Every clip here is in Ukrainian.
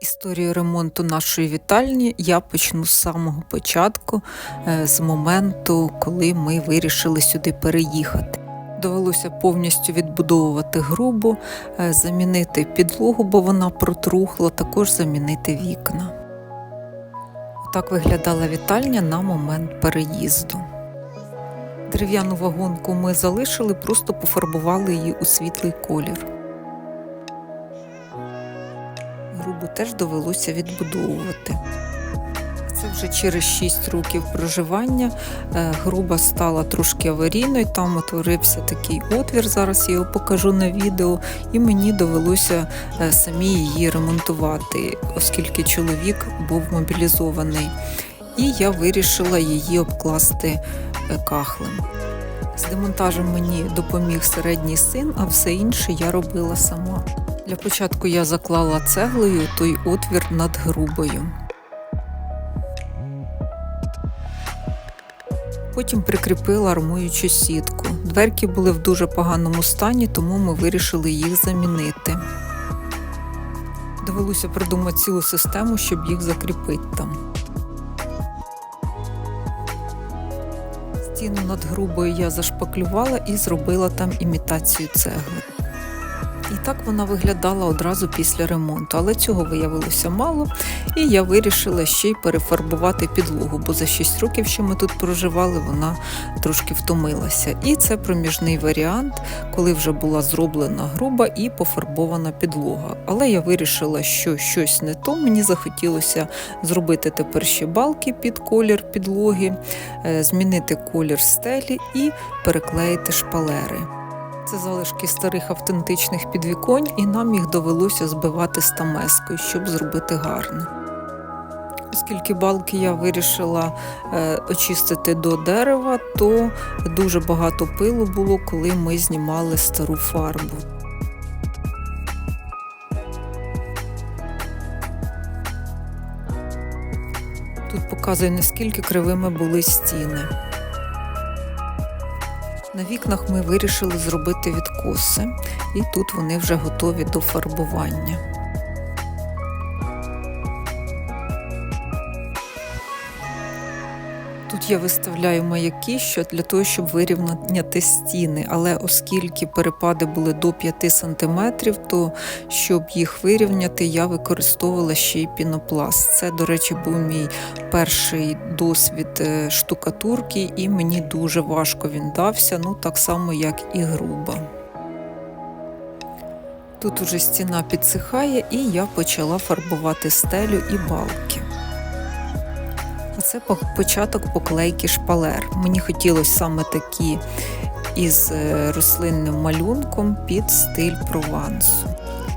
Історію ремонту нашої вітальні я почну з самого початку, е, з моменту, коли ми вирішили сюди переїхати. Довелося повністю відбудовувати грубу, е, замінити підлогу, бо вона протрухла, також замінити вікна. Так виглядала вітальня на момент переїзду. Дерев'яну вагонку ми залишили, просто пофарбували її у світлий колір. Грубу теж довелося відбудовувати. Це вже через 6 років проживання. е, Груба стала трошки аварійною, там утворився такий отвір, зараз я його покажу на відео, і мені довелося е, самі її ремонтувати, оскільки чоловік був мобілізований. І я вирішила її обкласти е, кахлем. З демонтажем мені допоміг середній син, а все інше я робила сама. Для початку я заклала цеглою той отвір над грубою. Потім прикріпила армуючу сітку. Дверки були в дуже поганому стані, тому ми вирішили їх замінити. Довелося придумати цілу систему, щоб їх закріпити там. Стіну над грубою я зашпаклювала і зробила там імітацію цегли. І так вона виглядала одразу після ремонту, але цього виявилося мало, і я вирішила ще й перефарбувати підлогу, бо за 6 років, що ми тут проживали, вона трошки втомилася. І це проміжний варіант, коли вже була зроблена груба і пофарбована підлога. Але я вирішила, що щось не то. Мені захотілося зробити тепер ще балки під колір підлоги, е, змінити колір стелі і переклеїти шпалери. Це залишки старих автентичних підвіконь, і нам їх довелося збивати стамескою, щоб зробити гарно. Оскільки балки я вирішила е, очистити до дерева, то дуже багато пилу було, коли ми знімали стару фарбу. Тут показує, наскільки кривими були стіни. На вікнах ми вирішили зробити відкоси, і тут вони вже готові до фарбування. Тут я виставляю маяки, що для того, щоб вирівняти стіни, але оскільки перепади були до 5 см, то щоб їх вирівняти, я використовувала ще й пінопласт. Це, до речі, був мій перший досвід е, штукатурки, і мені дуже важко він дався, ну так само, як і груба. Тут уже стіна підсихає, і я почала фарбувати стелю і балки. Це початок поклейки шпалер. Мені хотілося саме такі із е, рослинним малюнком під стиль провансу.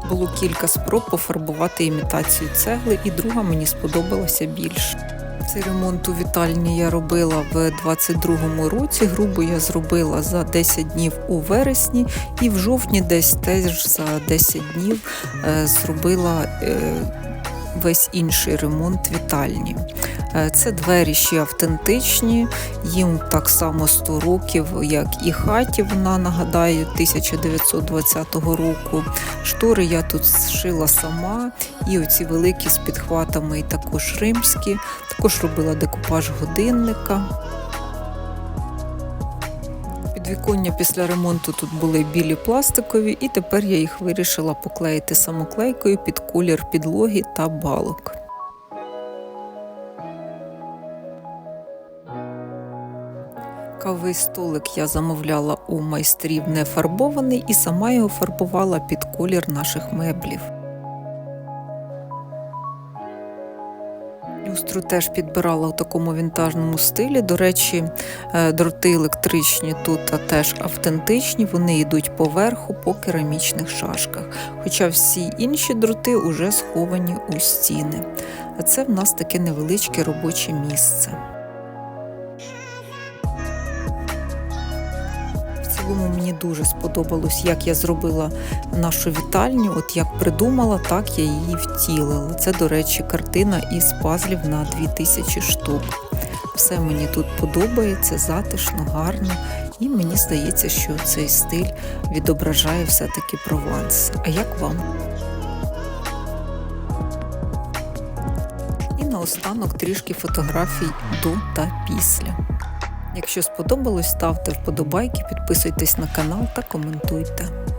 Було кілька спроб пофарбувати імітацію цегли, і друга мені сподобалася більше. Цей ремонт у вітальні я робила в 22-му році. Грубо я зробила за 10 днів у вересні, і в жовтні десь теж за 10 днів е, зробила е, весь інший ремонт вітальні. Е, Це двері ще автентичні, їм так само 100 років, як і хаті. Вона нагадаю 1920 року. Штори я тут зшила сама, і оці великі з підхватами, і також римські. Також робила декупаж годинника. Підвіконня після ремонту тут були білі пластикові, і тепер я їх вирішила поклеїти самоклейкою під колір підлоги та балок. Кавий столик я замовляла у майстрів не фарбований і сама його фарбувала під колір наших меблів. Люстру теж підбирала в такому вінтажному стилі. До речі, е, дроти електричні тут теж автентичні, вони йдуть поверху по керамічних шашках. Хоча всі інші дроти вже сховані у стіни. А це в нас таке невеличке робоче місце. Цілому мені дуже сподобалось, як я зробила нашу вітальню. От як придумала, так я її втілила. Це, до речі, картина із пазлів на 2000 штук. Все мені тут подобається, затишно, гарно, і мені здається, що цей стиль відображає все-таки прованс. А як вам? І наостанок трішки фотографій до та після. Якщо сподобалось, ставте вподобайки, підписуйтесь на канал та коментуйте.